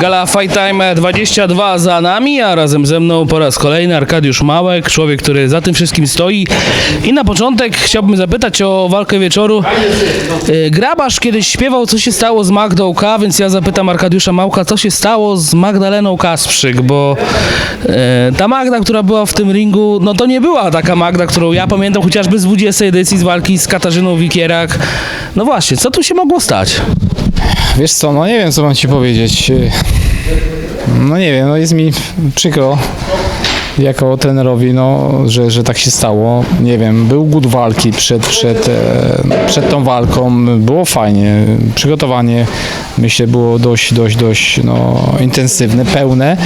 Gala Fight Time 22 za nami, a razem ze mną po raz kolejny Arkadiusz Małek, człowiek, który za tym wszystkim stoi. I na początek chciałbym zapytać o walkę wieczoru. E, Grabarz kiedyś śpiewał, co się stało z Magdą K, więc ja zapytam Arkadiusza Małka, co się stało z Magdaleną Kasprzyk, bo e, ta Magda, która była w tym ringu, no to nie była taka Magda, którą ja pamiętam chociażby z 20 edycji z walki z Katarzyną Wikierak. No właśnie, co tu się mogło stać? Wiesz co, no nie wiem co mam ci powiedzieć. No nie wiem, no jest mi przykro jako trenerowi, no, że, że tak się stało. Nie wiem, był głód walki przed, przed, e, przed tą walką, było fajnie. Przygotowanie myślę było dość, dość, dość no, intensywne, pełne.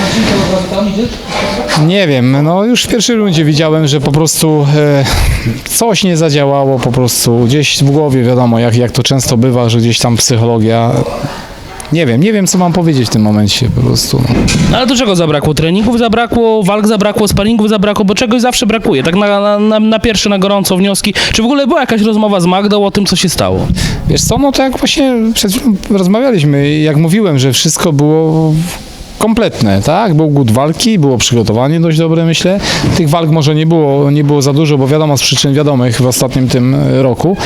Nie wiem, no już w pierwszej rundzie widziałem, że po prostu e, coś nie zadziałało, po prostu gdzieś w głowie wiadomo, jak, jak to często bywa, że gdzieś tam psychologia. Nie wiem, nie wiem co mam powiedzieć w tym momencie po prostu. No. No ale to czego zabrakło? Treningów zabrakło, walk zabrakło, sparingów zabrakło, bo czegoś zawsze brakuje. Tak na, na, na, na pierwsze, na gorąco wnioski. Czy w ogóle była jakaś rozmowa z Magdą o tym, co się stało? Wiesz co, no to jak właśnie przed chwilą rozmawialiśmy, jak mówiłem, że wszystko było kompletne, tak? Był głód walki, było przygotowanie dość dobre, myślę. Tych walk może nie było, nie było za dużo, bo wiadomo z przyczyn wiadomych w ostatnim tym roku.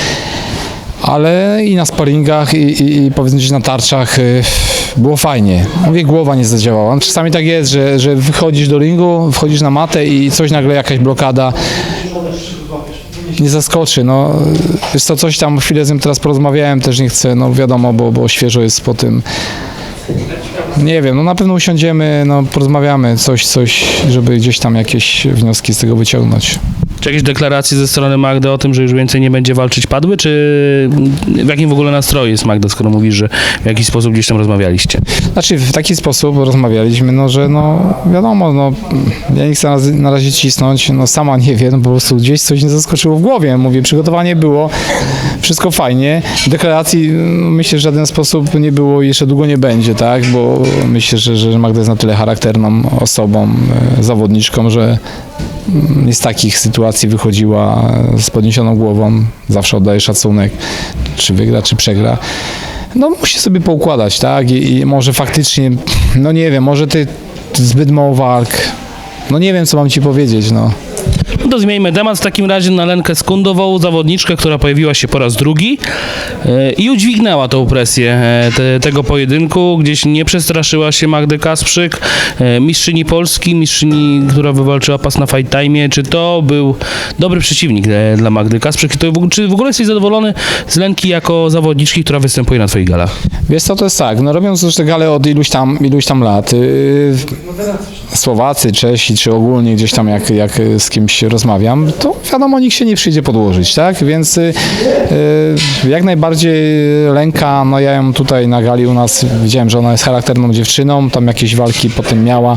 Ale i na sparingach, i, i, i powiedzmy gdzieś na tarczach y, było fajnie. Mówię, głowa nie zadziałała. Czasami tak jest, że, że wychodzisz do ringu, wchodzisz na matę i coś nagle jakaś blokada nie zaskoczy. No, jest to coś tam, chwilę z nim teraz porozmawiałem, też nie chcę, no wiadomo, bo, bo świeżo jest po tym. Nie wiem, no na pewno usiądziemy, no porozmawiamy, coś, coś, żeby gdzieś tam jakieś wnioski z tego wyciągnąć. Czy jakieś deklaracje ze strony Magdy o tym, że już więcej nie będzie walczyć padły, czy w jakim w ogóle nastroju jest Magda, skoro mówisz, że w jakiś sposób gdzieś tam rozmawialiście? Znaczy w taki sposób rozmawialiśmy, no że no wiadomo, no ja nie chcę na razie, cisnąć, no sama nie wiem, po prostu gdzieś coś nie zaskoczyło w głowie. Mówię, przygotowanie było, wszystko fajnie. Deklaracji no, myślę, że w żaden sposób nie było i jeszcze długo nie będzie, tak, bo myślę, że, że Magda jest na tyle charakterną osobą, e, zawodniczką, że z takich sytuacji wychodziła z podniesioną głową, zawsze oddaje szacunek, czy wygra, czy przegra. No musi sobie poukładać, tak? I, I może faktycznie, no nie wiem, może ty zbyt mało walk. No nie wiem, co mam ci powiedzieć, no. To zmieńmy temat w takim razie na Lenkę Skundową, zawodniczkę, która pojawiła się po raz drugi e, i udźwignęła tą presję e, te, tego pojedynku. Gdzieś nie przestraszyła się Magdy Kasprzyk, e, mistrzyni Polski, mistrzyni, która wywalczyła pas na Fight Time. Czy to był dobry przeciwnik dla Magdy Kasprzyk? To, czy w ogóle jesteś zadowolony z Lenki jako zawodniczki, która występuje na twoich galach? Wiesz co, to jest tak, no robiąc już te gale od iluś tam, iluś tam lat, yy, Słowacy, Czesi, czy ogólnie gdzieś tam jak, jak z kimś rozmawiam, to wiadomo, nikt się nie przyjdzie podłożyć, tak? Więc yy, yy, jak najbardziej Lenka, no ja ją tutaj na gali u nas widziałem, że ona jest charakterną dziewczyną, tam jakieś walki potem miała,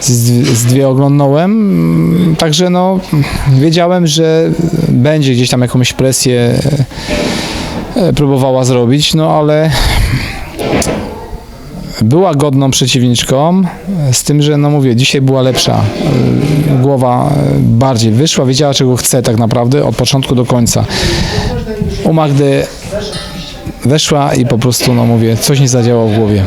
z, z dwie oglądnąłem, mm, także no wiedziałem, że będzie gdzieś tam jakąś presję e, próbowała zrobić, no ale była godną przeciwniczką, z tym, że no mówię, dzisiaj była lepsza. Y, Głowa y, bardziej wyszła, wiedziała czego chce tak naprawdę od początku do końca. U Magdy weszła i po prostu, no mówię, coś nie zadziałało w głowie.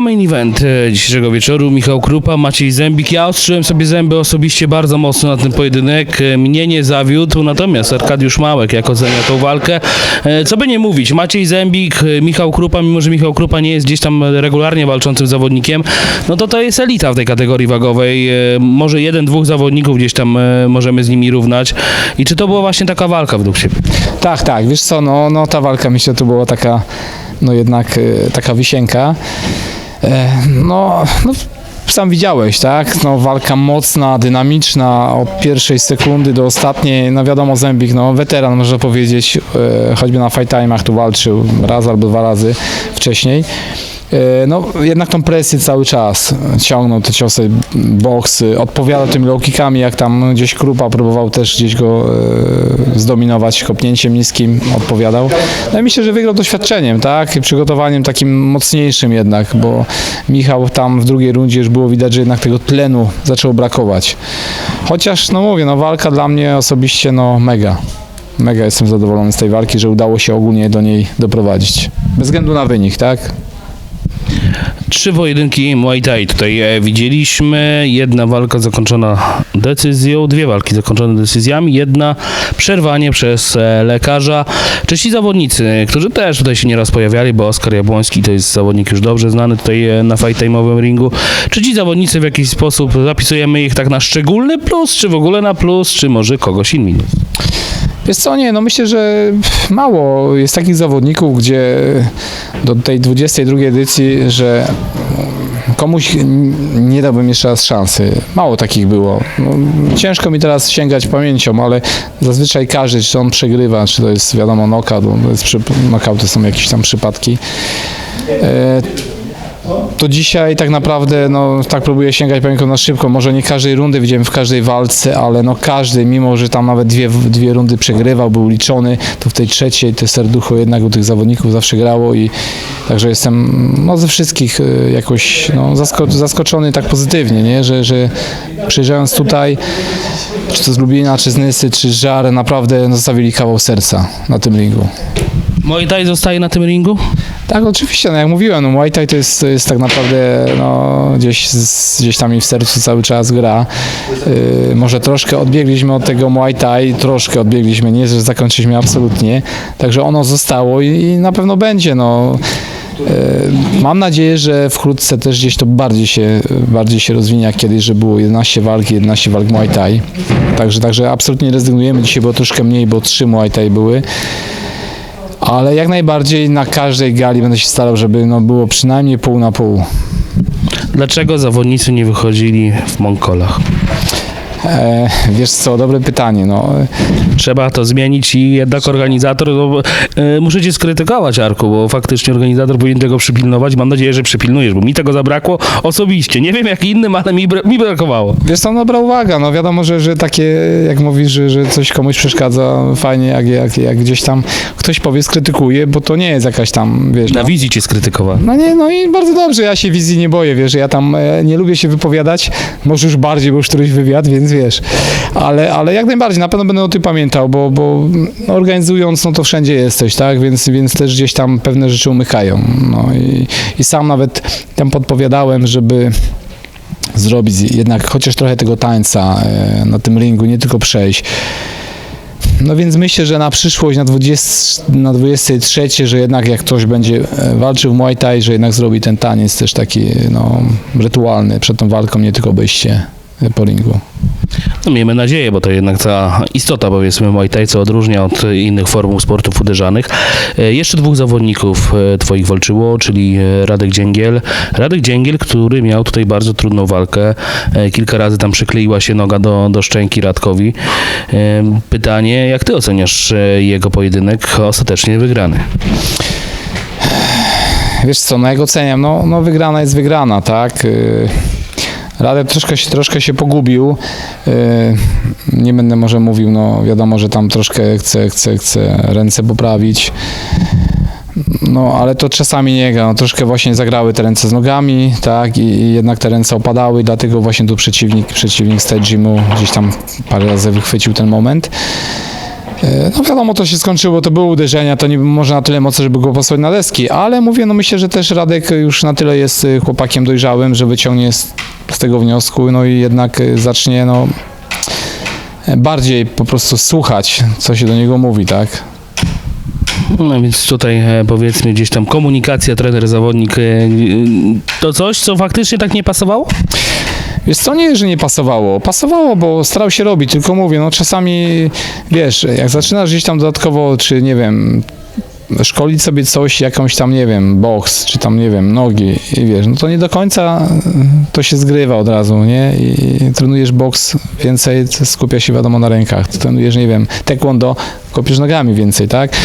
Main event e, dzisiejszego wieczoru. Michał Krupa, Maciej Zębik. Ja ostrzyłem sobie zęby osobiście bardzo mocno na ten pojedynek. E, Mnie nie zawiódł, natomiast Arkadiusz Małek jak ocenia tą walkę. E, Co by nie mówić, Maciej Zębik, Michał Krupa, mimo że Michał Krupa nie jest gdzieś tam regularnie walczącym zawodnikiem, no to to jest elita w tej kategorii wagowej. Może jeden, dwóch zawodników gdzieś tam możemy z nimi równać. I czy to była właśnie taka walka według Ciebie? Tak, tak, wiesz co, no, no ta walka myślę to była taka, no jednak y, taka wisienka. E, no, no sam widziałeś, tak? No, walka mocna, dynamiczna od pierwszej sekundy do ostatniej. No wiadomo, Zębik, no weteran można powiedzieć, e, choćby na fight time'ach tu walczył raz albo dwa razy wcześniej. E, No, jednak tą presję cały czas ciągnął te ciosy, boksy, odpowiadał tymi low kickami, jak tam gdzieś Krupa próbował też gdzieś go e, zdominować kopnięciem niskim, odpowiadał. No i myślę, że wygrał doświadczeniem, tak, przygotowaniem takim mocniejszym jednak, bo Michał tam w drugiej rundzie już było widać, że jednak tego tlenu zaczęło brakować. Chociaż, no mówię, no walka dla mnie osobiście, no mega. Mega jestem zadowolony z tej walki, że udało się ogólnie do niej doprowadzić. Bez względu na wynik, tak? Trzy pojedynki Muay Thai tutaj e, widzieliśmy. Jedna walka zakończona decyzją, dwie walki zakończone decyzjami, jedna przerwanie przez e, lekarza. Czesi zawodnicy, którzy też tutaj się nieraz pojawiali, bo Oskar Jabłoński to jest zawodnik już dobrze znany tutaj e, na fight time'owym ringu. Czy ci zawodnicy w jakiś sposób zapisujemy ich tak na szczególny plus, czy w ogóle na plus, czy może kogoś in minus? Wiesz co, nie, no myślę, że mało jest takich zawodników, gdzie do tej 22 edycji, że komuś nie dałbym jeszcze raz szansy. Mało takich było. No, ciężko mi teraz sięgać pamięcią, ale zazwyczaj każdy, czy on przegrywa, czy to jest wiadomo knockout, bo to jest przy, knockouty są jakieś tam przypadki. E, to dzisiaj tak naprawdę, no tak próbuję sięgać pamięcią na szybko. Może nie każdej rundy widziałem w każdej walce, ale no każdy, mimo że tam nawet dwie, dwie rundy przegrywał, był liczony, to w tej trzeciej te serducho jednak u tych zawodników zawsze grało i także jestem no, ze wszystkich y, jakoś no, zasko- zaskoczony tak pozytywnie, nie? Że, że przyjeżdżając tutaj, czy to z Lublina, czy z Nysy, czy z Żar, naprawdę no, zostawili kawał serca na tym ringu. Muay Thai zostaje na tym ringu? Tak, oczywiście, no jak mówiłem, no Muay Thai to jest, to jest tak naprawdę no, gdzieś, gdzieś tam mi w sercu cały czas gra. Yy, może troszkę odbiegliśmy od tego Muay Thai, troszkę odbiegliśmy, nie, że zakończyliśmy absolutnie, także ono zostało i, i na pewno będzie, no. Yy, Mam nadzieję, że wkrótce też gdzieś to bardziej się, bardziej się rozwinie jak kiedyś, że było 11 walk, 11 walk Muay Thai. Także, także absolutnie nie rezygnujemy. Dzisiaj było troszkę mniej, bo 3 Muay Thai były. Ale jak najbardziej na każdej gali będę się starał, żeby no, było przynajmniej pół na pół. Dlaczego zawodnicy nie wychodzili w Mongkolach? E, wiesz co, dobre pytanie. No, Trzeba to zmienić i jednak organizator, no, e, muszę cię skrytykować Arku, bo faktycznie organizator powinien tego przypilnować. Mam nadzieję, że przypilnujesz, bo mi tego zabrakło osobiście. Nie wiem jak innym, ale mi, bra- mi brakowało. wiesz co, dobra uwaga. No, wiadomo, że, że takie, jak mówisz, że, że coś komuś przeszkadza, fajnie, jak, jak, jak gdzieś tam ktoś powie, skrytykuje, bo to nie jest jakaś tam, wiesz... Na No, wizji cię skrytykowałem. no nie, no i bardzo dobrze, ja się wizji nie boję, wiesz, ja tam e, nie lubię się wypowiadać, może już bardziej, bo już któryś wywiad, więc wiesz, ale, ale jak najbardziej, na pewno będę o tym pamiętał, bo, bo organizując, no to wszędzie jesteś, tak, więc, więc też gdzieś tam pewne rzeczy umykają, no i, i sam nawet tam podpowiadałem, żeby zrobić jednak chociaż trochę tego tańca e, na tym ringu, nie tylko przejść. No więc myślę, że na przyszłość, na, 20, na 23, że jednak jak ktoś będzie e, walczył w Muay Thai, że jednak zrobi ten taniec też taki no, rytualny przed tą walką, nie tylko obejście No, miejmy nadzieję, bo to jednak ta istota, powiedzmy, Muay Thai, co odróżnia od innych form sportów uderzanych. E, Jeszcze dwóch zawodników e, twoich walczyło, czyli e, Radek Dzięgiel. Radek Dzięgiel, który miał tutaj bardzo trudną walkę. Kilka razy tam przykleiła się noga do, do szczęki Radkowi. Pytanie, jak ty oceniasz jego pojedynek ostatecznie wygrany? Wiesz co, no jak oceniam, no, no wygrana jest wygrana, tak. Radek troszkę się, troszkę się pogubił. Y, Nie będę może mówił, no wiadomo, że tam troszkę chce, chce, chce ręce poprawić. No, ale to czasami nie gra. No, troszkę właśnie zagrały te ręce z nogami, tak, i, i jednak te ręce opadały, dlatego właśnie tu przeciwnik, przeciwnik z Tejimu gdzieś tam parę razy wychwycił ten moment. E, No wiadomo, to się skończyło, to były uderzenia, to nie może na tyle mocno, żeby go posłać na deski, ale mówię, no myślę, że też Radek już na tyle jest y, chłopakiem dojrzałym, że wyciągnie z, z tego wniosku, no i jednak y, zacznie, no e, bardziej po prostu słuchać, co się do niego mówi, tak? No więc tutaj e, powiedzmy gdzieś tam komunikacja trener-zawodnik e, e, to coś, co faktycznie tak nie pasowało? Wiesz co, nie, że nie pasowało. Pasowało, bo starał się robić, tylko mówię, no czasami, wiesz, jak zaczynasz gdzieś tam dodatkowo, czy nie wiem, szkolić sobie coś, jakąś tam, nie wiem, boks, czy tam, nie wiem, nogi i wiesz, no to nie do końca y, to się zgrywa od razu, nie? I, trenujesz boks więcej, skupia się wiadomo na rękach. Trenujesz, nie wiem, taekwondo, kopiesz nogami więcej, tak?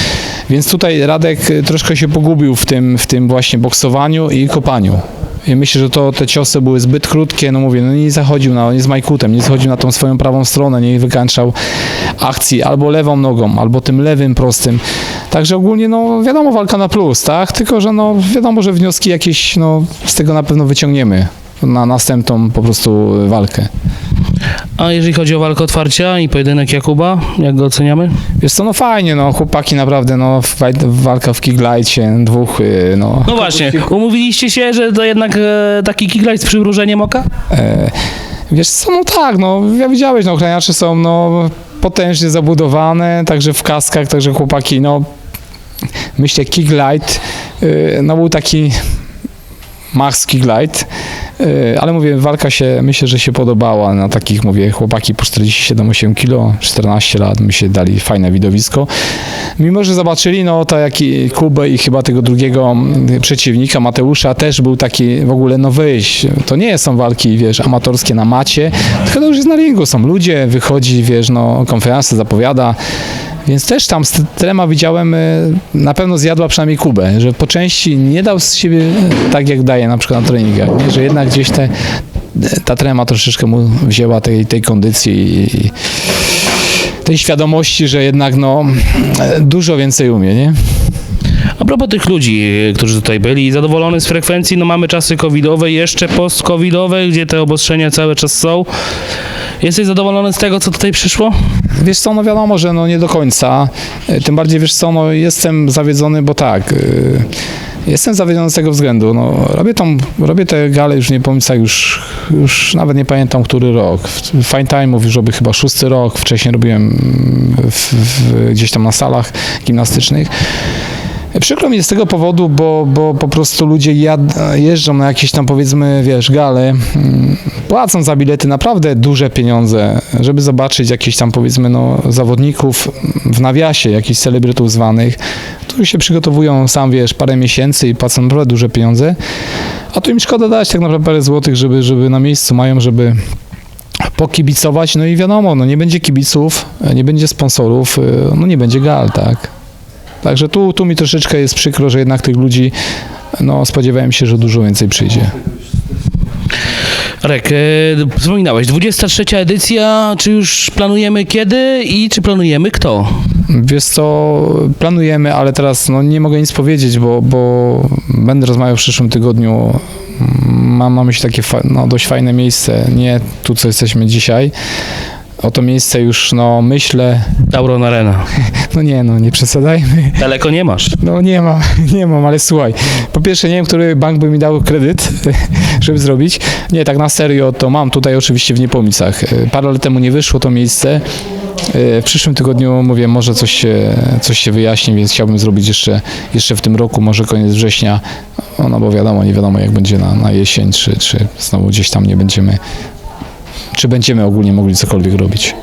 Więc tutaj Radek y, troszkę się pogubił w tym, w tym właśnie boksowaniu i kopaniu. I myślę, że to te ciosy były zbyt krótkie, no mówię, no nie zachodził na, nie z majkutem, nie zachodził na tą swoją prawą stronę, nie wykańczał akcji albo lewą nogą, albo tym lewym prostym. Także ogólnie, no wiadomo, walka na plus, tak? Tylko, że no wiadomo, że wnioski jakieś, no z tego na pewno wyciągniemy na następną po prostu walkę. A jeżeli chodzi o walkę otwarcia i pojedynek Jakuba, jak go oceniamy? Wiesz co, no fajnie, no chłopaki naprawdę, no faj- walka w kiglajcie, dwóch, y, no. No właśnie, umówiliście się, że to jednak e, taki kicklight z przymrużeniem oka? E, wiesz co, no tak, no ja widziałeś, no ochraniacze są, no potężnie zabudowane, także w kaskach, także chłopaki, no myślę kiglight, y, no był taki Max Kiglight, y, ale mówię, walka się, myślę, że się podobała na takich, mówię, chłopaki po 47-8 kilo, 14 lat, my się dali fajne widowisko. Mimo, że zobaczyli, no to jak i Kubę i chyba tego drugiego mm, przeciwnika, Mateusza, też był taki w ogóle, no to nie są walki, wiesz, amatorskie na macie, tylko to już jest na ringu, są ludzie, wychodzi, wiesz, no konferencja zapowiada, więc też tam z trema widziałem, y, na pewno zjadła przynajmniej Kubę, że po części nie dał z siebie tak, jak daje na przykład na treningach, nie? że jednak gdzieś te, ta trema troszeczkę mu wzięła tej, tej kondycji i tej świadomości, że jednak no, dużo więcej umie, nie? A propos tych ludzi, e, którzy tutaj byli, zadowolony z frekwencji, no mamy czasy covidowe, jeszcze post-covidowe, gdzie te obostrzenia cały czas są. Jesteś zadowolony z tego, co tutaj przyszło? Wiesz co, no wiadomo, że no nie do końca. E, Tym bardziej, wiesz co, no jestem zawiedzony, bo tak, y, jestem zawiedziony z tego względu, no robię tą, robię te gale już nie pomysł, już, już nawet nie pamiętam, który rok. Fine Time'ów już robię chyba szósty rok, wcześniej robiłem w, w, gdzieś tam na salach gimnastycznych. Przykro mi jest z tego powodu, bo, bo po prostu ludzie jad, jeżdżą na jakieś tam powiedzmy, wiesz, gale, mm, płacą za bilety naprawdę duże pieniądze, żeby zobaczyć jakichś tam powiedzmy no, zawodników w nawiasie, jakichś celebrytów zwanych, którzy się przygotowują, sam wiesz, parę miesięcy i płacą naprawdę duże pieniądze, a tu im szkoda dać tak naprawdę parę złotych, żeby, żeby na miejscu mają, żeby pokibicować, no i wiadomo, no nie będzie kibiców, nie będzie sponsorów, y, no nie będzie gal, tak. Także tu, tu mi troszeczkę jest przykro, że jednak tych ludzi, no spodziewałem się, że dużo więcej przyjdzie. Rek, e, wspominałeś, 23 edycja, czy już planujemy kiedy i czy planujemy kto? Wiesz co, planujemy, ale teraz no, nie mogę nic powiedzieć, bo, bo będę rozmawiał w przyszłym tygodniu. Mam na myśli takie no, dość fajne miejsce, nie tu, co jesteśmy dzisiaj. O to miejsce już, no myślę, Tauron Arena. no nie no, nie przesadzajmy. Daleko nie masz. No nie mam, nie mam, ale słuchaj. Po pierwsze nie wiem, który bank by mi dał kredyt, żeby zrobić. Nie, tak na serio to mam tutaj oczywiście w Niepomicach. Parę lat temu nie wyszło to miejsce. W przyszłym tygodniu mówię, może coś się, coś się wyjaśni, więc chciałbym zrobić jeszcze, jeszcze w tym roku, może koniec września. No, no bo wiadomo, nie wiadomo jak będzie na, na jesień, czy, czy znowu gdzieś tam nie będziemy, czy będziemy ogólnie mogli cokolwiek robić.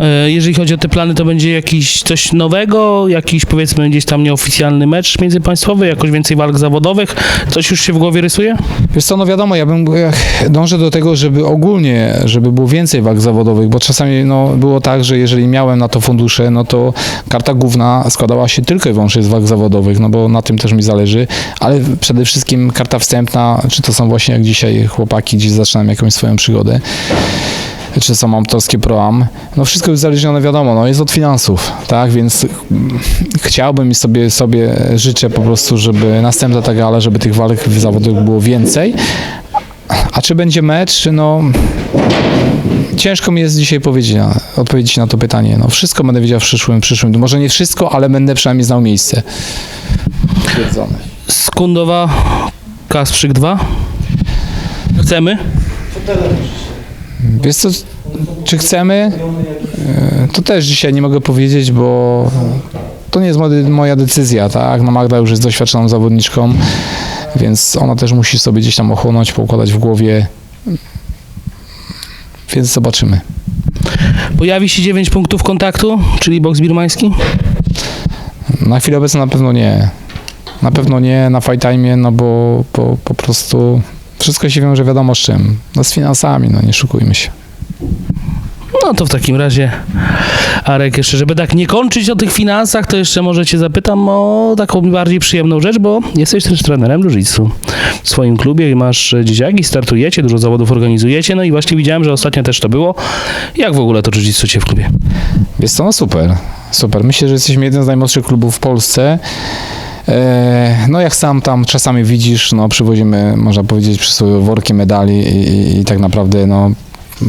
E, Jeżeli chodzi o te plany, to będzie jakiś coś nowego, jakiś powiedzmy gdzieś tam nieoficjalny mecz międzypaństwowy, jakoś więcej walk zawodowych? Coś już się w głowie rysuje? Wiesz co, no wiadomo, ja bym ja dążę do tego, żeby ogólnie, żeby było więcej walk zawodowych, bo czasami no, było tak, że jeżeli miałem na to fundusze, no to karta główna składała się tylko i wyłącznie z walk zawodowych, no bo na tym też mi zależy, ale przede wszystkim karta wstępna, czy to są właśnie jak dzisiaj chłopaki gdzieś zaczynam jakąś swoją przygodę, czy są amatorskie proam, no wszystko jest uzależnione, wiadomo, no jest od finansów, tak, więc mm, chciałbym i sobie, sobie życzę po prostu, żeby następna ta gala, żeby tych walk zawodowych było więcej, a czy będzie mecz, no ciężko mi jest dzisiaj powiedzieć na, odpowiedzieć na to pytanie, no wszystko będę wiedział w przyszłym, przyszłym, może nie wszystko, ale będę przynajmniej znał miejsce. Stwierdzone. Skundowa, Kasprzyk 2? Chcemy? Wiesz co, czy chcemy? E, To też dzisiaj nie mogę powiedzieć, bo to nie jest moja- moja decyzja, tak? No Magda już jest doświadczoną zawodniczką, więc ona też musi sobie gdzieś tam ochłonąć, poukładać w głowie. Więc zobaczymy. Pojawi się 9 punktów kontaktu, czyli boks birmański? Na chwilę obecną na pewno nie. Na pewno nie na fight time, no bo, bo po prostu wszystko się wiąże wiadomo z czym. No z finansami, no nie szukujmy się. No to w takim razie, Arek, jeszcze żeby tak nie kończyć o tych finansach, to jeszcze może cię zapytam o taką bardziej przyjemną rzecz, bo jesteś też trenerem jiu-jitsu w swoim klubie i masz dzieciaki, startujecie, dużo zawodów organizujecie, no i właśnie widziałem, że ostatnio też to było. Jak w ogóle to jiu-jitsu cię w klubie? Jest to no super, super. Myślę, że jesteśmy jednym z najmłodszych klubów w Polsce. E, No jak sam tam czasami widzisz, no przywozimy, można powiedzieć, przy sobie worki medali i, i, i tak naprawdę no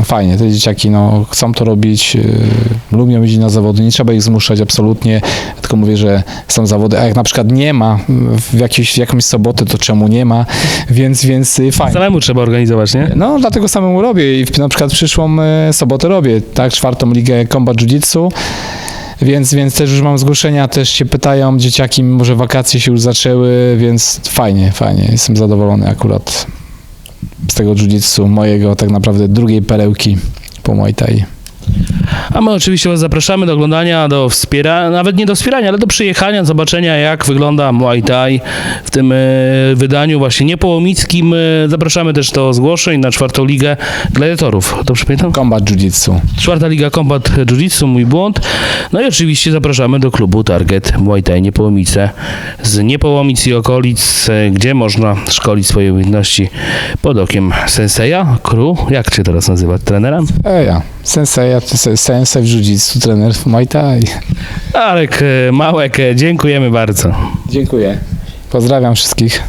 fajnie, te dzieciaki no, chcą to robić, yy, lubią jeździć na zawody, nie trzeba ich zmuszać absolutnie, tylko mówię, że są zawody, a jak na przykład nie ma w, jakiejś, w jakąś sobotę, to czemu nie ma, więc, więc yy, fajnie. Samemu trzeba organizować, nie? No, dlatego samemu robię i na przykład przyszłą e, sobotę robię, tak, czwartą ligę Combat Jiu-Jitsu, więc, więc też już mam zgłoszenia, też się pytają dzieciaki, może wakacje się już zaczęły, więc fajnie, fajnie, jestem zadowolony akurat z tego jiu-jitsu mojego, tak naprawdę drugiej perełki po Muay Thai. A my oczywiście Was zapraszamy do oglądania, do wspierania, nawet nie do wspierania, ale do przyjechania, zobaczenia jak wygląda Muay Thai w tym e, wydaniu właśnie niepołomickim. E, zapraszamy też do zgłoszeń na czwartą ligę gladiatorów. Dobrze pamiętam? Combat Jiu-Jitsu. Czwarta Liga Combat Jiu-Jitsu, mój błąd. No i oczywiście zapraszamy do klubu Target Muay Thai Niepołomice z Niepołomic i okolic, e, gdzie można szkolić swoje umiejętności pod okiem senseja, kru, jak cię teraz nazywać, trenera? Eja, sensei, se- sensei w jiu-jitsu, trener w Muay Thai. Arek e, Małek, e, dziękujemy bardzo. Dziękuję. Pozdrawiam wszystkich.